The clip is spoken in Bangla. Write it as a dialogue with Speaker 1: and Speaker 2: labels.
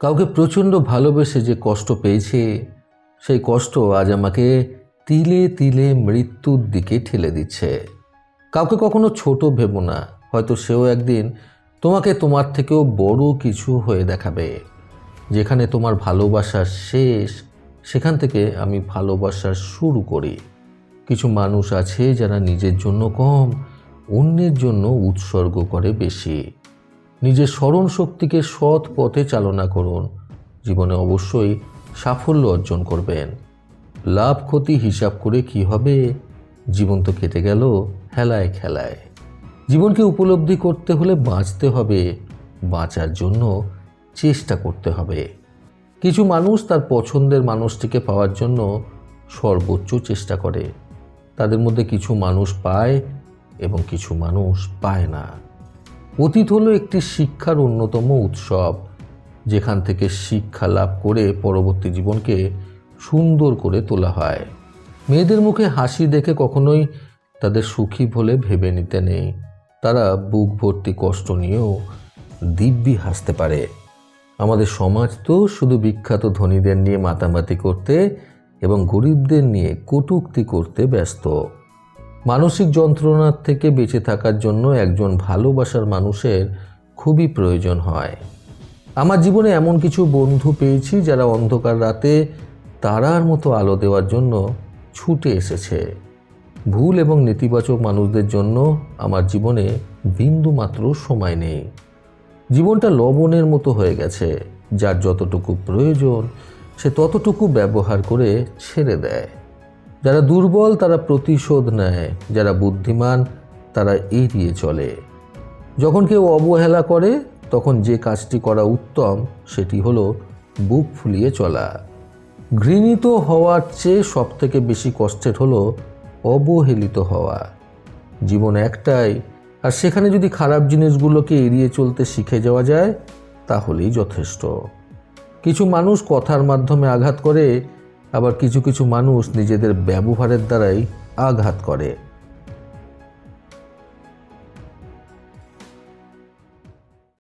Speaker 1: কাউকে প্রচণ্ড ভালোবেসে যে কষ্ট পেয়েছে, সেই কষ্ট আজ আমাকে তিলে তিলে মৃত্যুর দিকে ঠেলে দিচ্ছে। কাউকে কখনো ছোট ভেবো না, হয়তো সেও একদিন তোমাকে তোমার থেকেও বড় কিছু হয়ে দেখাবে। যেখানে তোমার ভালোবাসার শেষ, সেখান থেকে আমি ভালোবাসা শুরু করি। কিছু মানুষ আছে যারা নিজের জন্য কম, অন্যের জন্য উৎসর্গ করে বেশি। নিজের স্মরণ শক্তিকে সৎ পথে চালনা করুন। জীবনে অবশ্যই সাফল্য অর্জন করবেন। লাভ, ক্ষতি হিসাব করে কি হবে? জীবন তো কেটে গেল হেলায় খেলায়। জীবনকে উপলব্ধি করতে হলে বাঁচতে হবে। বাঁচার জন্য চেষ্টা করতে হবে। কিছু মানুষ তার পছন্দের মানুষটিকে পাওয়ার জন্য সর্বোচ্চ চেষ্টা করে। তাদের মধ্যে কিছু মানুষ পায় এবং কিছু মানুষ পায় না। অতীত হলো একটি শিক্ষার অন্যতম উৎসব, যেখান থেকে শিক্ষা লাভ করে পরবর্তী জীবনকে সুন্দর করে তোলা হয়। মেয়েদের মুখে হাসি দেখে কখনোই তাদের সুখী বলে ভেবে নিতে নেই। তারা বুক ভর্তি কষ্ট নিয়েও দিব্যি হাসতে পারে। আমাদের সমাজ তো শুধু বিখ্যাত ধনীদের নিয়ে মাতামাতি করতে এবং গরিবদের নিয়ে কটূক্তি করতে ব্যস্ত। মানসিক যন্ত্রণার থেকে বেঁচে থাকার জন্য একজন ভালোবাসার মানুষের খুবই প্রয়োজন হয়। আমার জীবনে এমন কিছু বন্ধু পেয়েছি যারা অন্ধকার রাতে তারার মতো আলো দেওয়ার জন্য ছুটে এসেছে। ভুল এবং নেতিবাচক মানুষদের জন্য আমার জীবনে বিন্দু মাত্র সময় নেই। জীবনটা লবণের মতো হয়ে গেছে, যার যতটুকু প্রয়োজন সে ততটুকু ব্যবহার করে ছেড়ে দেয়। যারা দুর্বল, তারা প্রতিশোধ নেয়। যারা বুদ্ধিমান, তারা এড়িয়ে চলে। যখন কেউ অবহেলা করে, তখন যে কাজটি করা উত্তম, সেটি হলো বুক ফুলিয়ে চলা। ঘৃণিত হওয়ার চেয়ে সবথেকে বেশি কষ্টের হলো অবহেলিত হওয়া। জীবন একটাই, আর সেখানে যদি খারাপ জিনিসগুলোকে এড়িয়ে চলতে শিখে যাওয়া যায়, তাহলেই যথেষ্ট। কিছু মানুষ কথার মাধ্যমে আঘাত করে আবার কিছু কিছু মানুষ নিজেদের ব্যবহারের দ্বারাই আঘাত করে।